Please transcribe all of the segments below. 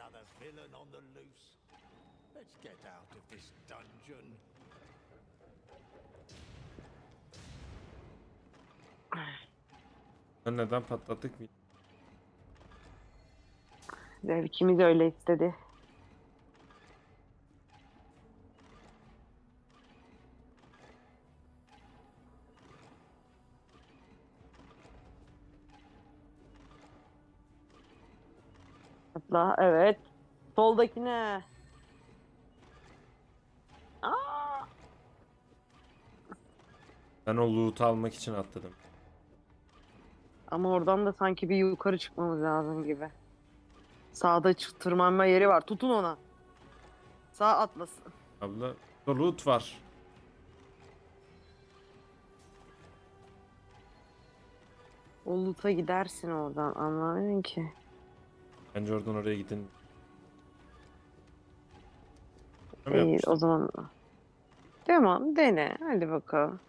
another villain on the loose. Let's get out of this dungeon. Ben neden patlattık mı? Zevkimiz öyle istedi. Atla evet. Soldakine. Aa! Ben o loot'u almak için atladım. Ama oradan da sanki bir yukarı çıkmamız lazım gibi. Sağda tırmanma yeri var. Tutun ona. Sağ atlasın. Abla burada loot var. O loot'a gidersin oradan. Anlamıyorum ki. Bence oradan oraya gidin. İyi o zaman. Tamam dene. Hadi bakalım.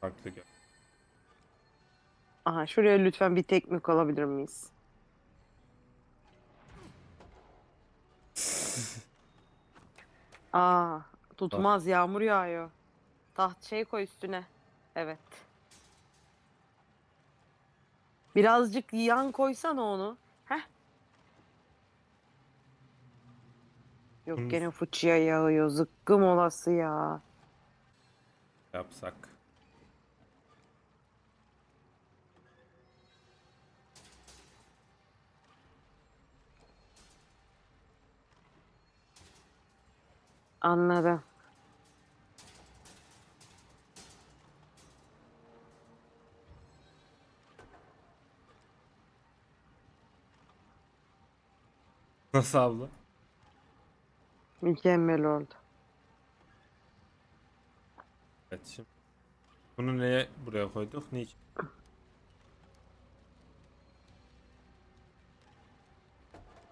Farklı gel. Aha şuraya lütfen bir teknik alabilir miyiz? Aa tutmaz yağmur yağıyor. Taht şey koy üstüne. Evet. Birazcık yan koysana onu. Heh. Yok Bunun- gene fıçıya yağıyor. Zıkkım olası ya. Yapsak. Anladım. Nasıl abla? Mükemmel oldu. Evet şimdi. Bunu neye buraya koyduk? Niçin?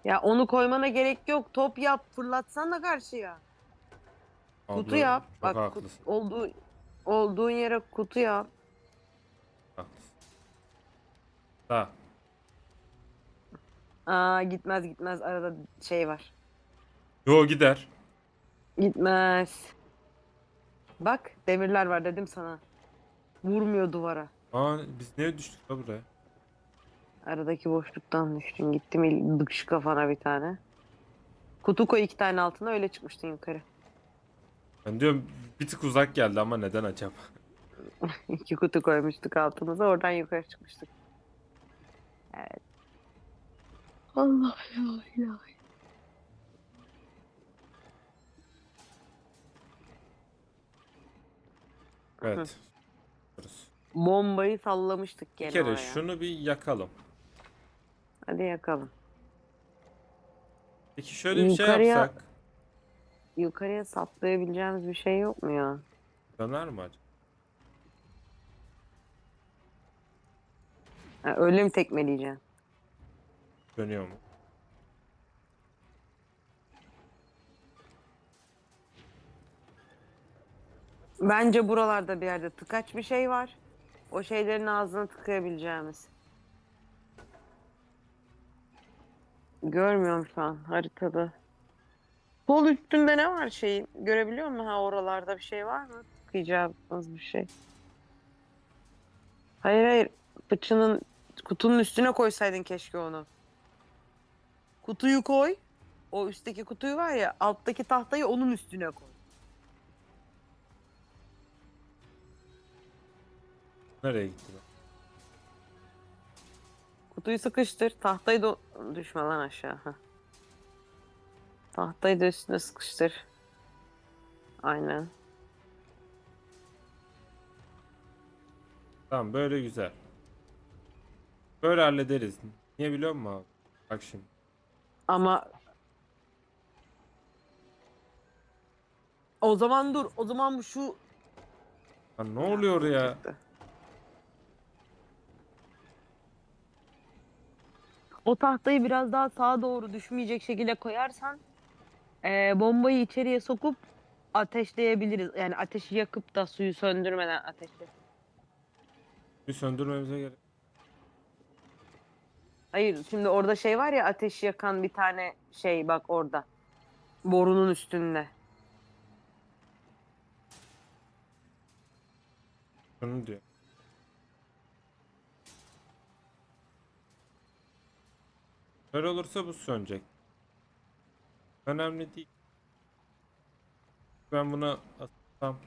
Ya onu koymana gerek yok. Top yap, fırlatsana karşıya. Kutu Abla, yap. Çok Bak kut- haklısın. olduğu olduğun yere kutu yap. haklısın. Ha, Aa gitmez gitmez arada şey var. yo gider. Gitmez. Bak demirler var dedim sana. Vurmuyor duvara. Aa biz niye düştük la buraya? Aradaki boşluktan düştün. Gittim el dıkış kafana bir tane. Kutu koy iki tane altına öyle çıkmıştın yukarı. Ben diyorum bir tık uzak geldi ama neden acaba? İki kutu koymuştuk altımıza oradan yukarı çıkmıştık. Allah ya ilahi. Evet. Bombayı sallamıştık Bir gene kere oraya. şunu bir yakalım. Hadi yakalım. Peki şöyle bir şey Yukarıya- yapsak. Yukarıya saplayabileceğimiz bir şey yok mu ya? Döner mi acaba? Ha, öyle mi tekmeleyeceksin? Dönüyor mu? Bence buralarda bir yerde tıkaç bir şey var. O şeylerin ağzına tıkayabileceğimiz. Görmüyorum şu an haritada. Sol üstünde ne var şeyin? Görebiliyor musun? Ha oralarda bir şey var mı? Tıkayacağımız bir şey. Hayır hayır. Fıçının kutunun üstüne koysaydın keşke onu. Kutuyu koy. O üstteki kutuyu var ya alttaki tahtayı onun üstüne koy. Nereye gitti? lan? Kutuyu sıkıştır. Tahtayı da düşme lan aşağı. heh. Tahtayı da üstüne sıkıştır. Aynen. Tamam böyle güzel. Böyle hallederiz. Niye biliyor musun abi? Bak şimdi. Ama o zaman dur. O zaman bu şu Lan ne oluyor ya? O tahtayı biraz daha sağa doğru düşmeyecek şekilde koyarsan eee, bombayı içeriye sokup ateşleyebiliriz. Yani ateşi yakıp da suyu söndürmeden ateşle. Bir söndürmemize gerek. Hayır şimdi orada şey var ya ateş yakan bir tane şey bak orada. Borunun üstünde. Şunu diyor. Öyle olursa bu sönecek. Önemli değil. Ben buna atsam.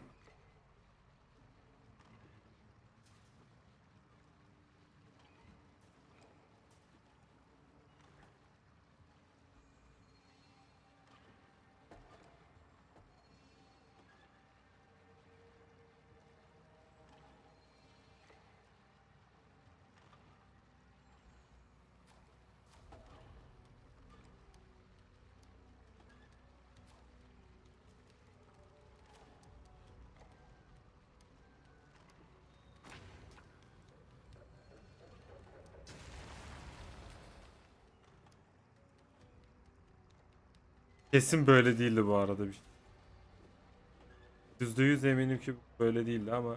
Kesin böyle değildi bu arada bir şey. Yüzde yüz eminim ki böyle değildi ama.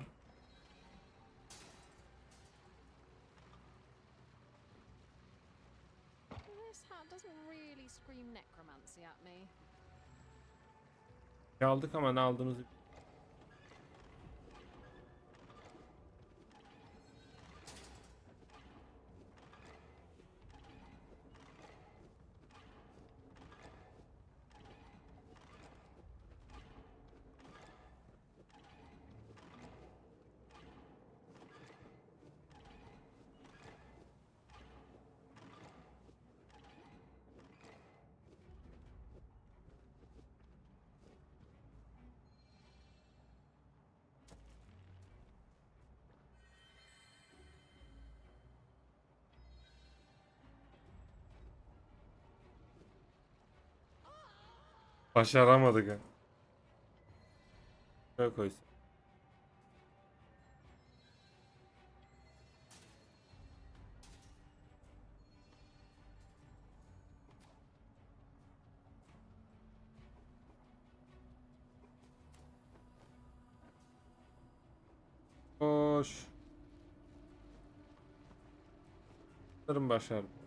Aldık ama ne aldığımızı başaramadık ha. Şöyle koysun. Hoş. Sanırım başardım.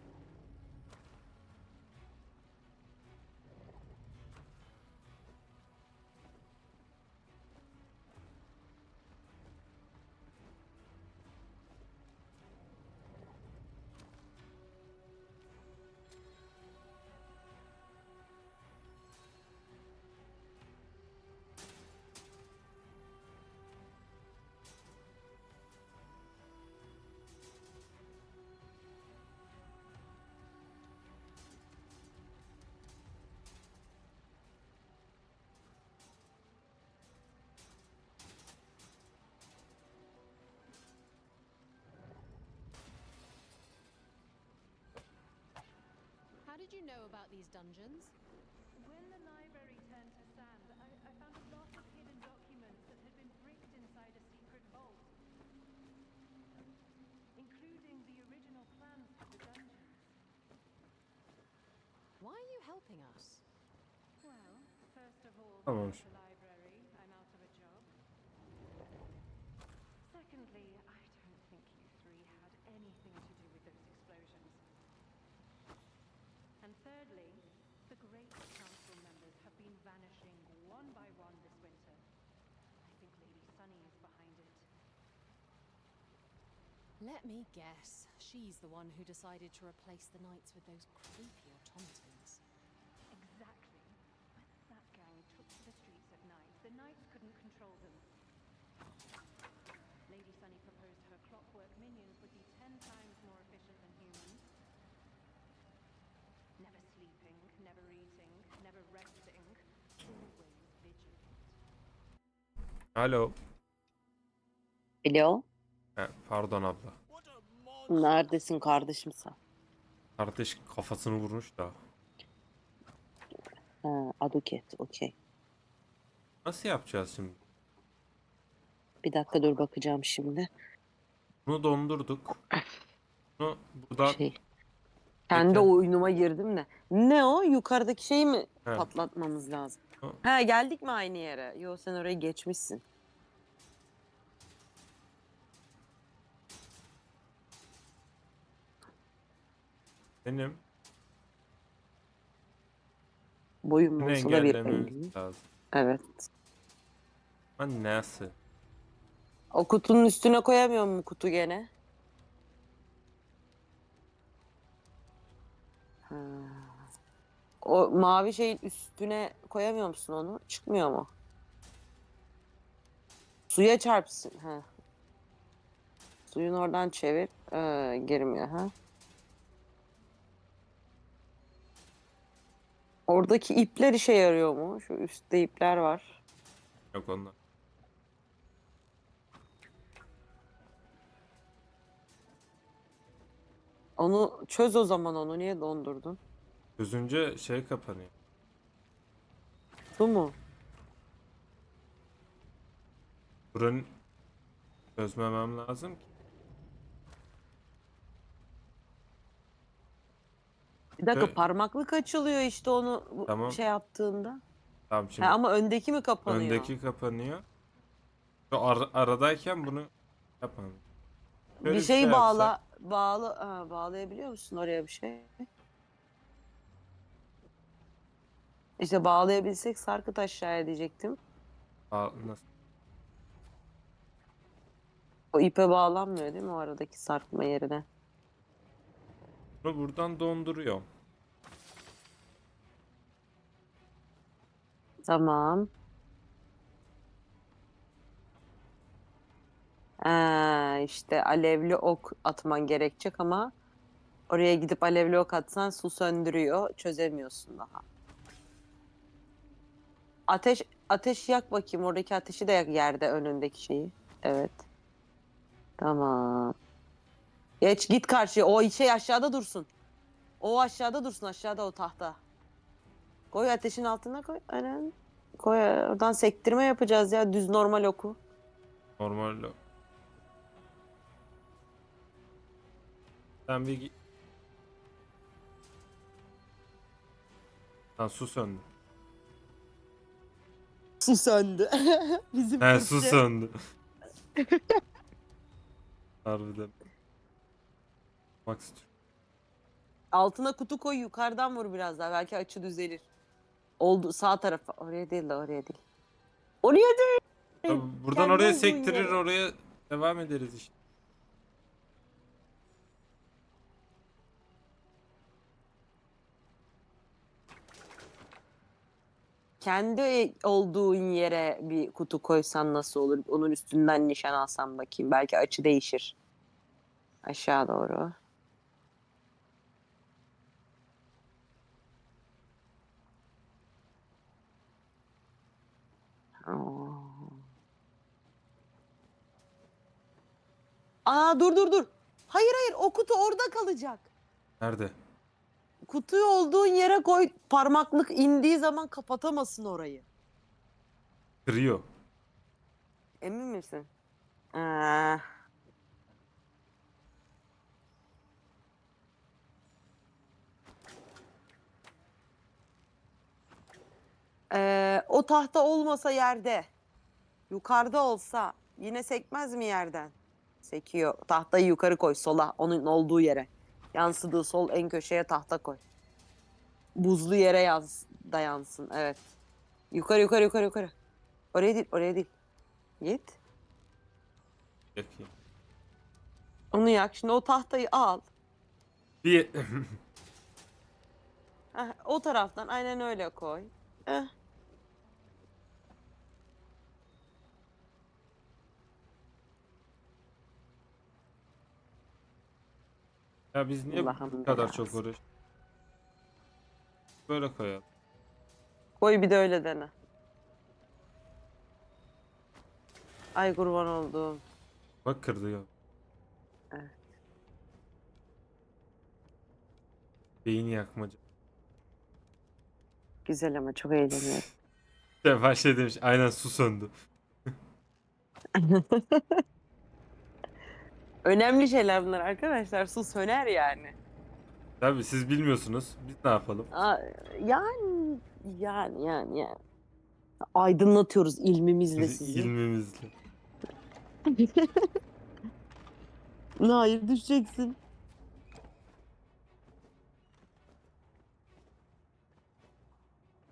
Did you know about these dungeons? When the library turned to sand, I, I found a lot of hidden documents that had been bricked inside a secret vault, including the original plans for the dungeons. Why are you helping us? Well, first of all, oh, Tamam. without the library, I'm out of a job. Secondly, I don't think you three had anything to do with those explosions. And thirdly, the great council members have been vanishing one by one this winter. I think Lady Sunny is behind it. Let me guess. She's the one who decided to replace the knights with those creepy automatons. Exactly. When that gang took to the streets at night, the knights couldn't control them. Lady Sunny proposed her clockwork minions would be ten times more efficient than humans. Alo. Alo. Ha, pardon abla. Neredesin kardeşim sen? Kardeş kafasını vurmuş da. Ha, aduket. Okey. Nasıl yapacağız şimdi? Bir dakika dur bakacağım şimdi. Bunu dondurduk. Bunu buradan Şey. Kendi Bekle. oyunuma girdim de. Ne o? Yukarıdaki şeyi mi He. patlatmamız lazım? Ha geldik mi aynı yere? Yo sen orayı geçmişsin. Benim Boyum bunu olsa bir engellememiz lazım. Evet. Lan nasıl? O kutunun üstüne koyamıyor mu kutu gene? Ha. O mavi şeyin üstüne koyamıyor musun onu? Çıkmıyor mu? Suya çarpsın. Ha. Suyun oradan çevir. Ee, girmiyor ha. Oradaki ipler işe yarıyor mu? Şu üstte ipler var. Yok onlar. Onu çöz o zaman onu. Niye dondurdun? Çözünce şey kapanıyor. Bu mu? Buranın çözmemem lazım ki. Bir dakika Şöyle- parmaklık açılıyor işte onu bu- Tamam. şey yaptığında. Tamam şimdi Ha, ama öndeki mi kapanıyor? öndeki kapanıyor. Şu ar- aradayken bunu yapalım. Şöyle bir şey yapsak- bağla bağlı ha, bağlayabiliyor musun oraya bir şey? İşte bağlayabilsek sarkıt aşağıya diyecektim. Aa, nasıl? O ipe bağlanmıyor değil mi o aradaki sarkma yerine? Bunu buradan donduruyor. Tamam. Ha, işte alevli ok atman gerekecek ama oraya gidip alevli ok atsan su söndürüyor. Çözemiyorsun daha. Ateş ateş yak bakayım. Oradaki ateşi de yak yerde önündeki şeyi. Evet. Tamam. Geç git karşıya. O şey aşağıda dursun. O aşağıda dursun. Aşağıda o tahta. Koy ateşin altına koy. Aynen. Koy oradan sektirme yapacağız ya. Düz normal oku. Normal. o. Sen bir gi- Ha su söndü. Su söndü. Bizim He su söndü. Harbiden. Max Türk. Altına kutu koy yukarıdan vur biraz daha. Belki açı düzelir. Oldu sağ tarafa. Oraya değil de oraya değil. Oraya değil. Ya Buradan kendi oraya olduğun sektirir oraya devam ederiz işte. Kendi olduğun yere bir kutu koysan nasıl olur? Onun üstünden nişan alsan bakayım. Belki açı değişir. Aşağı doğru. Oo. Aa dur dur dur. Hayır hayır o kutu orada kalacak. Nerede? Kutuyu olduğun yere koy. Parmaklık indiği zaman kapatamasın orayı. Kırıyor. Emin misin? Ee, Ee, o tahta olmasa yerde, yukarıda olsa yine sekmez mi yerden? Sekiyor. Tahtayı yukarı koy sola, onun olduğu yere. Yansıdığı sol en köşeye tahta koy. Buzlu yere yaz, dayansın. Evet. Yukarı yukarı yukarı yukarı. Oraya değil, oraya değil. Git. Yakayım. Onu yak. Şimdi o tahtayı al. Bir Heh, o taraftan aynen öyle koy. Eh. Ya biz niye Allah'ım bu kadar çok belası. uğraş? Böyle koyalım. Koy bir de öyle dene. Ay kurban oldum. Bak kırdı ya. Evet. Beyin yakmaca. Güzel ama çok eğleniyorum. Sefa şey demiş. Aynen su söndü. Önemli şeyler bunlar arkadaşlar. Su söner yani. Tabii siz bilmiyorsunuz. Biz ne yapalım? Aa, yani yani yani yani. Aydınlatıyoruz ilmimizle sizi. İlmimizle. Hayır düşeceksin.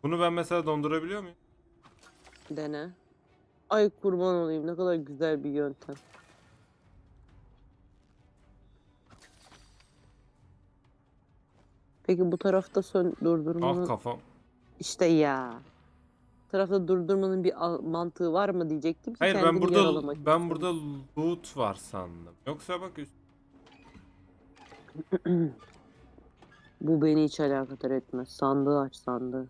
Bunu ben mesela dondurabiliyor muyum? Dene. Ay kurban olayım ne kadar güzel bir yöntem. Peki bu tarafta sön Ah durdurmanın kafam. işte ya. Bu tarafta durdurmanın bir mantığı var mı diyecektim ki Hayır ben burada ben istedim. burada loot var sandım. Yoksa bak üst- Bu beni hiç alakadar etmez. Sandığı aç sandığı.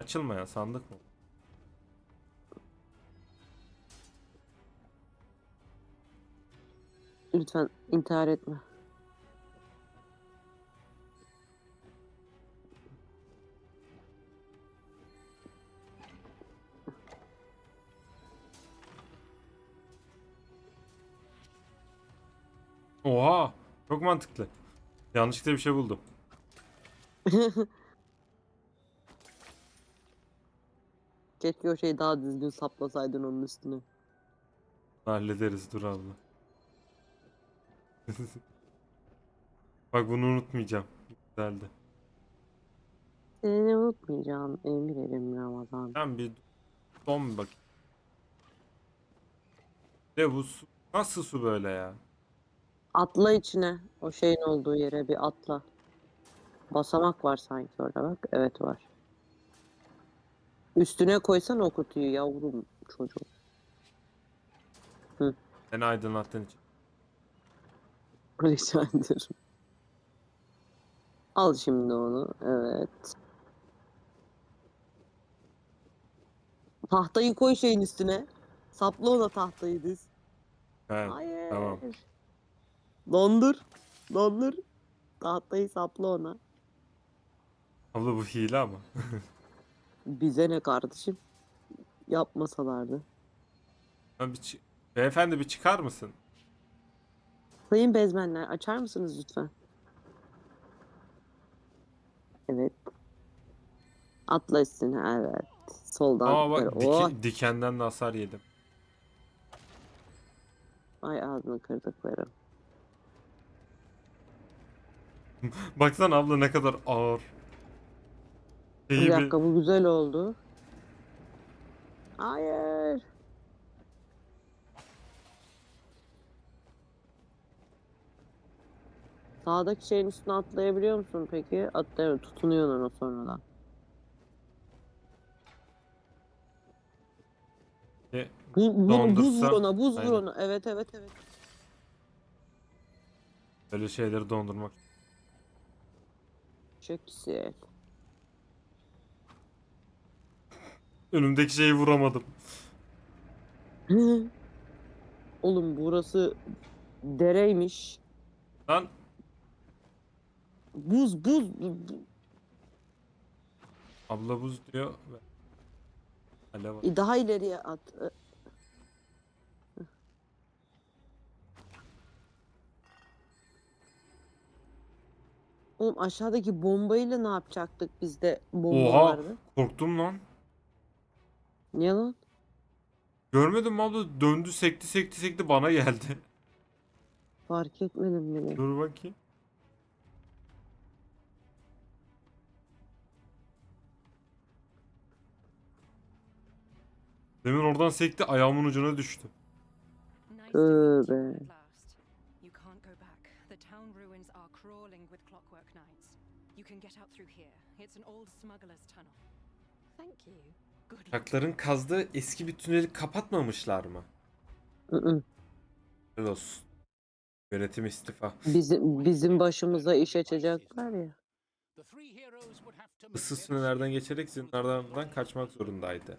açılmayan sandık mı? Lütfen intihar etme. Oha! Çok mantıklı. Yanlışlıkla bir şey buldum. Keşke o şeyi daha düzgün saplasaydın onun üstüne. Hallederiz dur abla. Bak bunu unutmayacağım. Güzeldi. Seni unutmayacağım Emir Erim Ramazan. Ben bir son bir bakayım. Ne bu su? Nasıl su böyle ya? Atla içine. O şeyin olduğu yere bir atla. Basamak var sanki orada bak. Evet var. Üstüne koysan o kutuyu yavrum çocuğum. Seni aydınlattığın için. Rica ederim. Al şimdi onu. Evet. Tahtayı koy şeyin üstüne. Sapla ona tahtayı diz. He, Hayır. tamam. Dondur. Dondur. Tahtayı sapla ona. Abla bu hile ama. Bize ne kardeşim? Yapmasalardı. Ben bir çı- Beyefendi bir çıkar mısın? Sayın bezmenler açar mısınız lütfen? Evet. Atla üstüne evet. Soldan. Aa bak böyle, diki- oh, dikenden de hasar yedim. ay ağzını kırdıklarım. Baksana abla ne kadar ağır. Şeyi bir- dakika bu güzel oldu. Hayır. Sağdaki şeyin üstüne atlayabiliyor musun peki? Atlayamıyor. Tutunuyor ona sonradan. E, Bu, bu, buz Dondursa- vur ona, buz vur Aynen. ona. Evet, evet, evet. Böyle şeyleri dondurmak. Çok güzel. Önümdeki şeyi vuramadım. Oğlum burası dereymiş. Lan Buz, buz. bu- bu- abla buz diyor. Alev var. Daha ileriye at. Oğlum aşağıdaki bombayla ne yapacaktık biz de bomba Oha vardı. korktum lan. Niye lan? Görmedin mi abla döndü sekti sekti sekti bana geldi. Fark etmedim bile. Dur bakayım. Demin oradan sekti ayağımın ucuna düştü. Tövbe. Crawling with clockwork knights. You can get out through here. It's an old smuggler's tunnel. Thank you. Good luck. Çakların kazdığı eski bir tüneli kapatmamışlar mı? Hı-hı. Helal olsun. Yönetim istifa. Bizim, bizim başımıza iş açacaklar ya. Issız escape geçerek zindanlardan kaçmak zorundaydı.